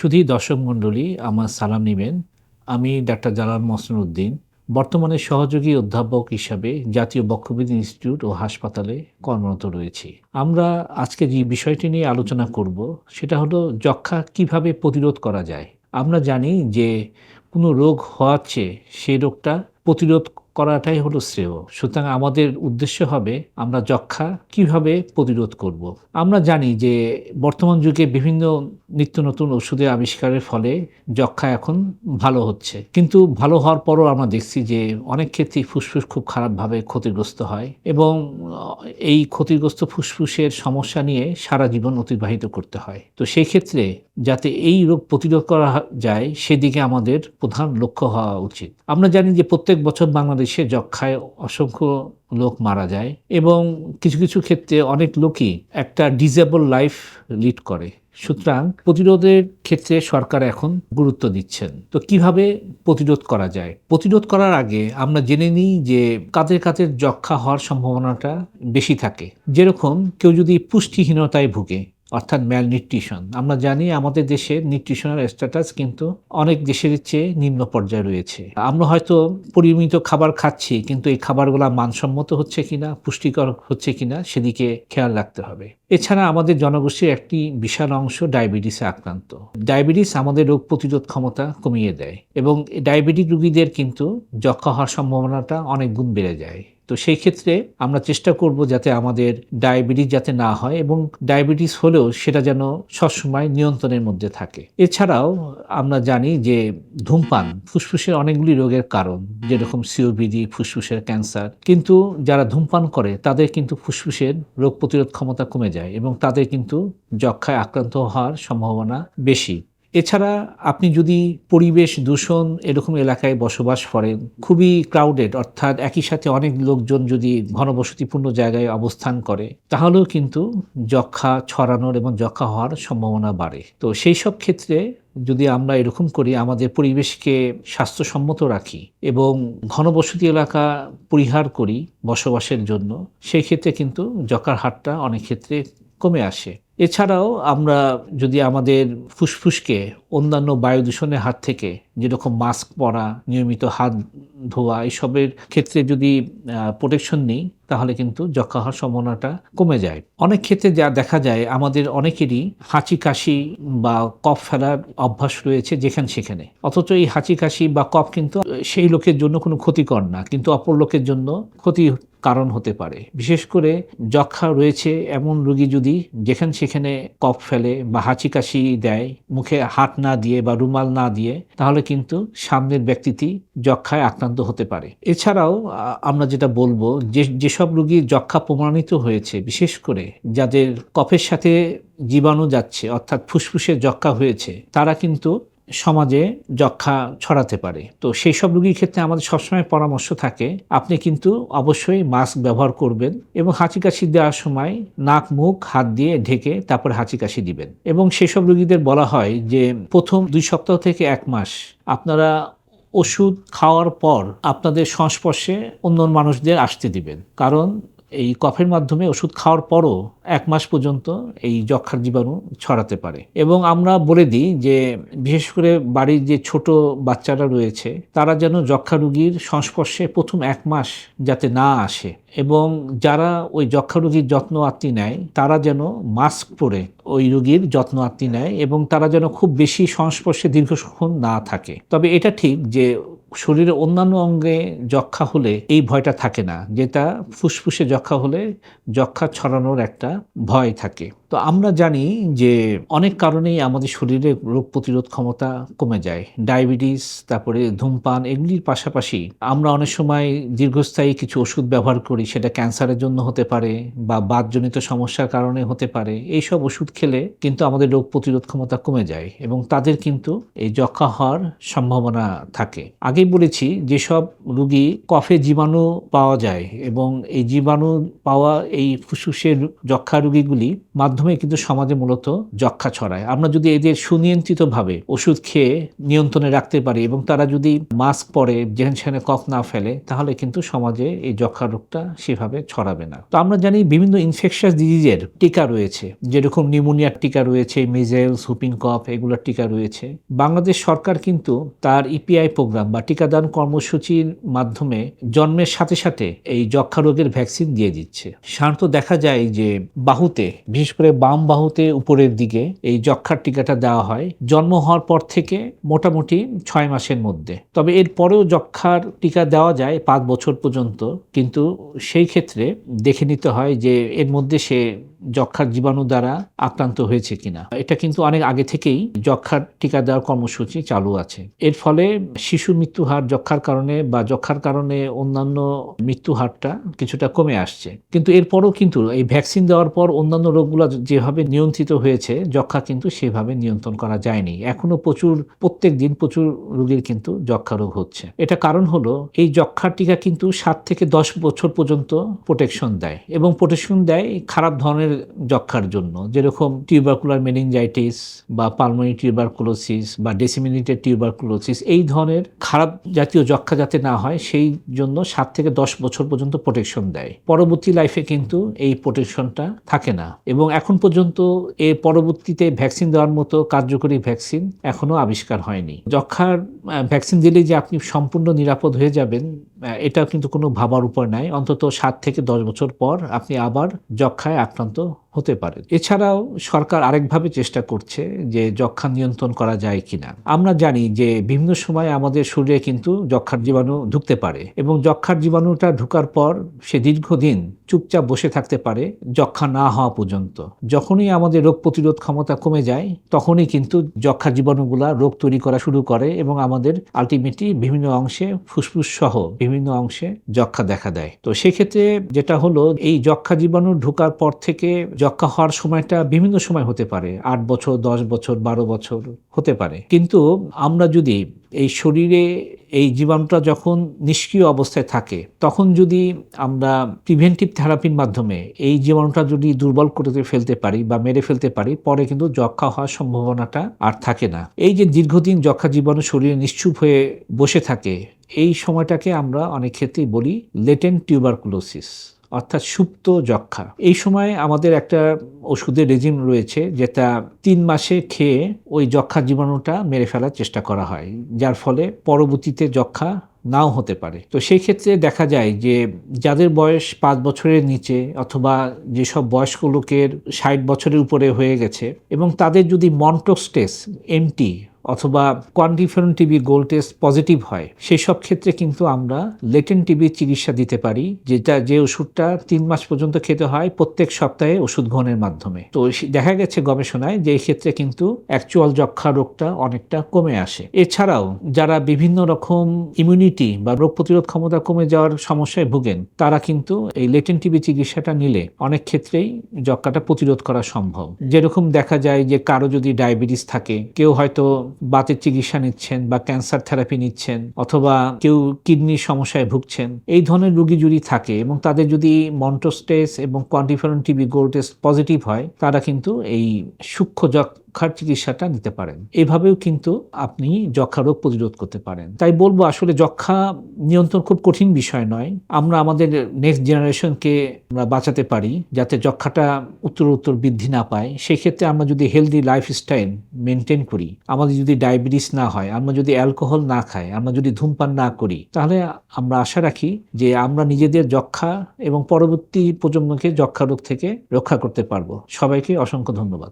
শুধু দর্শক মণ্ডলী, আমার সালাম নেবেন। আমি ডাক্তার জালাল মহসিন উদ্দিন, বর্তমানে সহযোগী অধ্যাপক হিসাবে জাতীয় বক্ষবিদ্যা ইনস্টিটিউট ও হাসপাতালে কর্মরত রয়েছি। আমরা আজকে যে বিষয়টি নিয়ে আলোচনা করব, সেটা হলো যক্ষা কীভাবে প্রতিরোধ করা যায়। আমরা জানি যে কোনো রোগ হওয়ার চেয়ে সেই রোগটা প্রতিরোধ করাটাই হলো শ্রেয়। সুতরাং আমাদের উদ্দেশ্য হবে আমরা যক্ষা কীভাবে প্রতিরোধ করব। আমরা জানি যে বর্তমান যুগে বিভিন্ন নিত্য নতুন ওষুধের আবিষ্কারের ফলে যক্ষা এখন ভালো হচ্ছে। কিন্তু ভালো হওয়ার পরও আমরা দেখছি যে অনেক ক্ষেত্রেই ফুসফুস খুব খারাপভাবে ক্ষতিগ্রস্ত হয় এবং এই ক্ষতিগ্রস্ত ফুসফুসের সমস্যা নিয়ে সারা জীবন অতিবাহিত করতে হয়। তো সেই ক্ষেত্রে যাতে এই রোগ প্রতিরোধ করা যায়, সেদিকে আমাদের প্রধান লক্ষ্য হওয়া উচিত। আমরা জানি যে প্রত্যেক বছর বাংলাদেশে যক্ষায় অসংখ্য লোক মারা যায় এবং কিছু কিছু ক্ষেত্রে অনেক লোকই একটা ডিজেবল লাইফ লিড করে। সুতরাং প্রতিরোধের ক্ষেত্রে সরকার এখন গুরুত্ব দিচ্ছেন। তো কীভাবে প্রতিরোধ করা যায়? প্রতিরোধ করার আগে আমরা জেনে নিই যে কাদের কাদের যক্ষা হওয়ার সম্ভাবনাটা বেশি থাকে। যেরকম কেউ যদি পুষ্টিহীনতায় ভুগে অর্থাৎ ম্যাল নিউট্রিশন আমরা জানি আমাদের দেশের নিউট্রিশনাল স্ট্যাটাস কিন্তু অনেক দেশের চেয়ে নিম্ন পর্যায়ে রয়েছে। আমরা হয়তো পরিমিত খাবার খাচ্ছি, কিন্তু এই খাবারগুলো মানসম্মত হচ্ছে কিনা, পুষ্টিকর হচ্ছে কিনা, সেদিকে খেয়াল রাখতে হবে। এছাড়া আমাদের জনগোষ্ঠীর একটি বিশাল অংশ ডায়াবেটিসে আক্রান্ত। ডায়াবেটিস আমাদের রোগ প্রতিরোধ ক্ষমতা কমিয়ে দেয় এবং ডায়াবেটিক রোগীদের কিন্তু যক্ষা হওয়ার সম্ভাবনাটা অনেক গুণ বেড়ে যায়। তো সেই ক্ষেত্রে আমরা চেষ্টা করব যাতে আমাদের ডায়াবেটিস যাতে না হয় এবং ডায়াবেটিস হলেও সেটা যেন সবসময় নিয়ন্ত্রণের মধ্যে থাকে। এছাড়াও আমরা জানি যে ধূমপান, ফুসফুসের অনেকগুলি রোগের কারণ, যেরকম সিওবিডি ফুসফুসের ক্যান্সার। কিন্তু যারা ধূমপান করে, তাদের কিন্তু ফুসফুসের রোগ প্রতিরোধ ক্ষমতা কমে যায় এবং তাদের কিন্তু যক্ষায় আক্রান্ত হওয়ার সম্ভাবনা বেশি। এছাড়া আপনি যদি পরিবেশ দূষণ এরকম এলাকায় বসবাস করেন, খুবই ক্রাউডেড অর্থাৎ একই সাথে অনেক লোকজন যদি ঘনবসতিপূর্ণ জায়গায় অবস্থান করে, তাহলেও কিন্তু যক্ষা ছড়ানোর এবং যক্ষা হওয়ার সম্ভাবনা বাড়ে। তো সেই সব ক্ষেত্রে যদি আমরা এরকম করি, আমাদের পরিবেশকে স্বাস্থ্যসম্মত রাখি এবং ঘনবসতি এলাকা পরিহার করি বসবাসের জন্য, সেই ক্ষেত্রে কিন্তু যক্ষার হারটা অনেক ক্ষেত্রে কমে আসে। এছাড়াও আমরা যদি আমাদের ফুসফুসকে অন্যান্য বায়ু দূষণের হাত থেকে, যেরকম মাস্ক পরা, নিয়মিত হাত ধোয়া, এসবের ক্ষেত্রে যদি প্রোটেকশন নিই, তাহলে কিন্তু যক্ষা হওয়ার সম্ভাবনাটা কমে যায়। অনেক ক্ষেত্রে যা দেখা যায়, আমাদের অনেকেরই হাঁচি কাশি বা কফ ফেলার অভ্যাস রয়েছে যেখানে সেখানে। অথচ এই হাঁচি কাশি বা কফ কিন্তু সেই লোকের জন্য কোনো ক্ষতিকর না, কিন্তু অপর লোকের জন্য ক্ষতি কারণ হতে পারে। বিশেষ করে যক্ষা রয়েছে এমন রোগী যদি যেখানে সেখানে কফ ফেলে বা হাঁচি কাশি দেয়, মুখে হাত না দিয়ে বা রুমাল না দিয়ে, তাহলে কিন্তু সামনের ব্যক্তিটি যক্ষায় আক্রান্ত হতে পারে। এছাড়াও আমরা যেটা বলব, যে, যেসব রোগী যক্ষা প্রমাণিত হয়েছে, বিশেষ করে যাদের কফের সাথে জীবাণু যাচ্ছে, অর্থাৎ ফুসফুসে যক্ষা হয়েছে, তারা কিন্তু সমাজে যক্ষা ছড়াতে পারে। তো সেই সব রোগীর ক্ষেত্রে আমাদের সবসময় পরামর্শ থাকে, আপনি কিন্তু অবশ্যই মাস্ক ব্যবহার করবেন এবং হাঁচি কাশি দেওয়ার সময় নাক, মুখ, হাত দিয়ে ঢেকে তারপর হাঁচি কাশি দিবেন। এবং সেসব রোগীদের বলা হয় যে প্রথম দুই সপ্তাহ থেকে এক মাস আপনারা ওষুধ খাওয়ার পর আপনাদের সংস্পর্শে অন্য মানুষদের আসতে দিবেন। কারণ এই কফের মাধ্যমে ওষুধ খাওয়ার পরও এক মাস পর্যন্ত এই যক্ষার জীবাণু ছড়াতে পারে। এবং আমরা বলে দিই যে, বিশেষ করে বাড়ির যে ছোট বাচ্চারা রয়েছে, তারা যেন যক্ষা রুগীর সংস্পর্শে প্রথম এক মাস যাতে না আসে এবং যারা ওই যক্ষা রুগীর যত্ন আত্মি নেয়, তারা যেন মাস্ক পরে ওই রুগীর যত্ন আত্মি নেয় এবং তারা যেন খুব বেশি সংস্পর্শে দীর্ঘক্ষণ না থাকে। তবে এটা ঠিক যে শরীরের অন্যান্য অঙ্গে যক্ষা হলে এই ভয়টা থাকে না। যেটা ফুসফুসে যক্ষা হলে যক্ষা ছড়ানোর একটা ভয় থাকে। তো আমরা জানি যে অনেক কারণেই আমাদের শরীরে রোগ প্রতিরোধ ক্ষমতা কমে যায়। ডায়াবেটিস, তারপরে ধূমপান এগুলির পাশাপাশি আমরা অনেক সময় দীর্ঘস্থায়ী কিছু ওষুধ ব্যবহার করি, সেটা ক্যান্সারের জন্য হতে পারে বা বাদজনিত সমস্যার কারণে হতে পারে। এইসব ওষুধ খেলে কিন্তু আমাদের রোগ প্রতিরোধ ক্ষমতা কমে যায় এবং তাদের কিন্তু এই যক্ষা হওয়ার সম্ভাবনা থাকে। আগেই বলেছি, যেসব রুগী কফে জীবাণু পাওয়া যায় এবং এই জীবাণু পাওয়া এই ফুসফুসের যক্ষা রুগীগুলি মাধ্যমে মাধ্যমে কিন্তু সমাজে মূলত যক্ষা ছড়ায়। আমরা যদি এদের সুনিয়ন্ত্রিতভাবে ওষুধ খেয়ে নিয়ন্ত্রণে রাখতে পারি এবং তারা যদি মাস্ক পরে যেখানে সেখানে কফ না ফেলে, তাহলে কিন্তু সমাজে এই যক্ষা রোগটা সেভাবে ছড়াবে না। তো আমরা জানি বিভিন্ন ইনফেকশাস ডিজিজের টিকা রয়েছে। যেরকম নিউমোনিয়ার টিকা রয়েছে মিজেলস হুপিং কফ এগুলোর টিকা রয়েছে। বাংলাদেশ সরকার কিন্তু তার ইপিআই প্রোগ্রাম বা টিকাদান কর্মসূচির মাধ্যমে জন্মের সাথে সাথে এই যক্ষা রোগের ভ্যাকসিন দিয়ে দিচ্ছে। সাধারণত দেখা যায় যে বাহুতে, বিশেষ করে বাম বাহুতে উপরের দিকে এই যক্ষার টিকাটা দেওয়া হয়। জন্ম হওয়ার পর থেকে মোটামুটি ছয় মাসের মধ্যে। তবে এর পরেও যক্ষার টিকা দেওয়া যায় পাঁচ বছর পর্যন্ত। কিন্তু সেই ক্ষেত্রে দেখে নিতে হয় যে এর মধ্যে সে যক্ষার জীবাণু দ্বারা আক্রান্ত হয়েছে কিনা। এটা কিন্তু অনেক আগে থেকেই যক্ষার টিকা দেওয়ার কর্মসূচি চালু আছে। এর ফলে শিশু মৃত্যু হার যক্ষার কারণে বা যক্ষার কারণে অন্যান্য মৃত্যু হারটা কিছুটা কমে আসছে। কিন্তু এরপরও কিন্তু এই ভ্যাকসিন দেওয়ার পর অন্যান্য রোগগুলো যেভাবে নিয়ন্ত্রিত হয়েছে যক্ষা কিন্তু সেভাবে নিয়ন্ত্রণ করা যায়নি। এখনও প্রচুর প্রত্যেক দিন প্রচুর রোগীর কিন্তু যক্ষা রোগ হচ্ছে। এটা কারণ হলো, এই যক্ষার টিকা কিন্তু সাত থেকে দশ বছর পর্যন্ত প্রোটেকশন দেয় এবং প্রোটেকশন দেয় খারাপ ধরনের যক্ষার জন্য, যেরকম টিউবারকুলার মেনিনজাইটিস বা পালমোনি টিউবারকুলোসিস বা ডেসিমিনেটেড টিউবারকুলোসিস এই ধরনের খারাপ জাতীয় যক্ষা যাতে না হয়, সেই জন্য সাত থেকে দশ বছর পর্যন্ত প্রোটেকশন দেয়। পরবর্তী লাইফে কিন্তু এই প্রোটেকশনটা থাকে না এবং এখন পর্যন্ত এ পরবর্তীতে ভ্যাকসিন দেওয়ার মতো কার্যকরী ভ্যাকসিন এখনও আবিষ্কার হয়নি। যক্ষার ভ্যাকসিন দিলে যে আপনি সম্পূর্ণ নিরাপদ হয়ে যাবেন এটা কিন্তু কোনো ভাবার উপর নাই। অন্তত সাত থেকে দশ বছর পর আপনি আবার যক্ষায় আক্রান্ত হতে পারে এছাড়াও সরকার আরেকভাবে চেষ্টা করছে যে যক্ষা নিয়ন্ত্রণ করা যায় কিনা। আমরা জানি যে বিভিন্ন সময় আমাদের শরীরে কিন্তু যক্ষার জীবাণু ঢুকতে পারে এবং যক্ষার জীবাণুটা ঢুকার পর সে দীর্ঘদিন চুপচাপ বসে থাকতে পারে যক্ষা না হওয়া পর্যন্ত। যখনই আমাদের রোগ প্রতিরোধ ক্ষমতা কমে যায়, তখনই কিন্তু যক্ষা জীবাণুগুলা রোগ তৈরি করা শুরু করে এবং আমাদের আলটিমেটলি বিভিন্ন অংশে ফুসফুস সহ বিভিন্ন অংশে যক্ষা দেখা দেয়। তো সেক্ষেত্রে যেটা হলো, এই যক্ষা জীবাণু ঢোকার পর থেকে যক্ষা হওয়ার সময়টা বিভিন্ন সময় হতে পারে, আট বছর, দশ বছর, বারো বছর হতে পারে। কিন্তু আমরা যদি এই শরীরে এই জীবাণুটা যখন নিষ্ক্রিয় অবস্থায় থাকে, তখন যদি আমরা প্রিভেন্টিভ থেরাপির মাধ্যমে এই জীবাণুটা যদি দুর্বল করে ফেলতে পারি বা মেরে ফেলতে পারি, পরে কিন্তু যক্ষা হওয়ার সম্ভাবনাটা আর থাকে না। এই যে দীর্ঘদিন যক্ষা জীবাণু শরীরে নিশ্চুপ হয়ে বসে থাকে এই সময়টাকে আমরা অনেক ক্ষেত্রেই বলি লেটেন্ট টিউবারকুলোসিস, অর্থাৎ সুপ্ত যক্ষা এই সময় আমাদের একটা ওষুধের রেজিম রয়েছে যেটা তিন মাসে খেয়ে ওই যক্ষা জীবাণুটা মেরে ফেলার চেষ্টা করা হয়, যার ফলে পরবর্তীতে যক্ষা নাও হতে পারে। তো সেই ক্ষেত্রে দেখা যায় যে যাদের বয়স পাঁচ বছরের নিচে অথবা যেসব বয়স্ক লোকের ষাট বছরের উপরে হয়ে গেছে এবং তাদের যদি মন্টোস্টেস এমটি অথবা QuantiFERON TB gold test positive হয় সেই সব ক্ষেত্রে কিন্তু আমরা লেটেন টিবির চিকিৎসা দিতে পারি, যেটা যে ওষুধটা তিন মাস পর্যন্ত খেতে হয় প্রত্যেক সপ্তাহে ওষুধ গ্রহণের মাধ্যমে। তো দেখা গেছে গবেষণায় যে ক্ষেত্রে কিন্তু অ্যাকচুয়াল যক্ষা রোগটা অনেকটা কমে আসে। এছাড়াও যারা বিভিন্ন রকম ইমিউনিটি বা রোগ প্রতিরোধ ক্ষমতা কমে যাওয়ার সমস্যায় ভুগেন, তারা কিন্তু এই লেটেন টিবি চিকিৎসাটা নিলে অনেক ক্ষেত্রেই যক্ষাটা প্রতিরোধ করা সম্ভব। যেরকম দেখা যায় যে কারও যদি ডায়াবেটিস থাকে, কেউ হয়তো বাতের চিকিৎসা নিচ্ছেন বা ক্যান্সার থেরাপি নিচ্ছেন অথবা কেউ কিডনির সমস্যায় ভুগছেন, এই ধরনের রোগী যদি থাকে এবং তাদের যদি মন্টোস্টেস এবং QuantiFERON TB gold test positive হয়, তারা কিন্তু এই সূক্ষ্ম যক্ষার চিকিৎসাটা নিতে পারেন। এভাবেও কিন্তু আপনি যক্ষা রোগ প্রতিরোধ করতে পারেন। তাই বলব আসলে যক্ষা নিয়ন্ত্রণ খুব কঠিন বিষয় নয়। আমরা আমাদের নেক্সট জেনারেশনকে আমরা বাঁচাতে পারি যাতে যক্ষাটা উত্তর উত্তর বৃদ্ধি না পায়। সেক্ষেত্রে আমরা যদি হেলদি লাইফস্টাইল মেনটেন করি, আমাদের যদি ডায়াবেটিস না হয়, আমরা যদি অ্যালকোহল না খাই, আমরা যদি ধূমপান না করি, তাহলে আমরা আশা রাখি যে আমরা নিজেদের যক্ষা এবং পরবর্তী প্রজন্মকে যক্ষা রোগ থেকে রক্ষা করতে পারব। সবাইকে অসংখ্য ধন্যবাদ।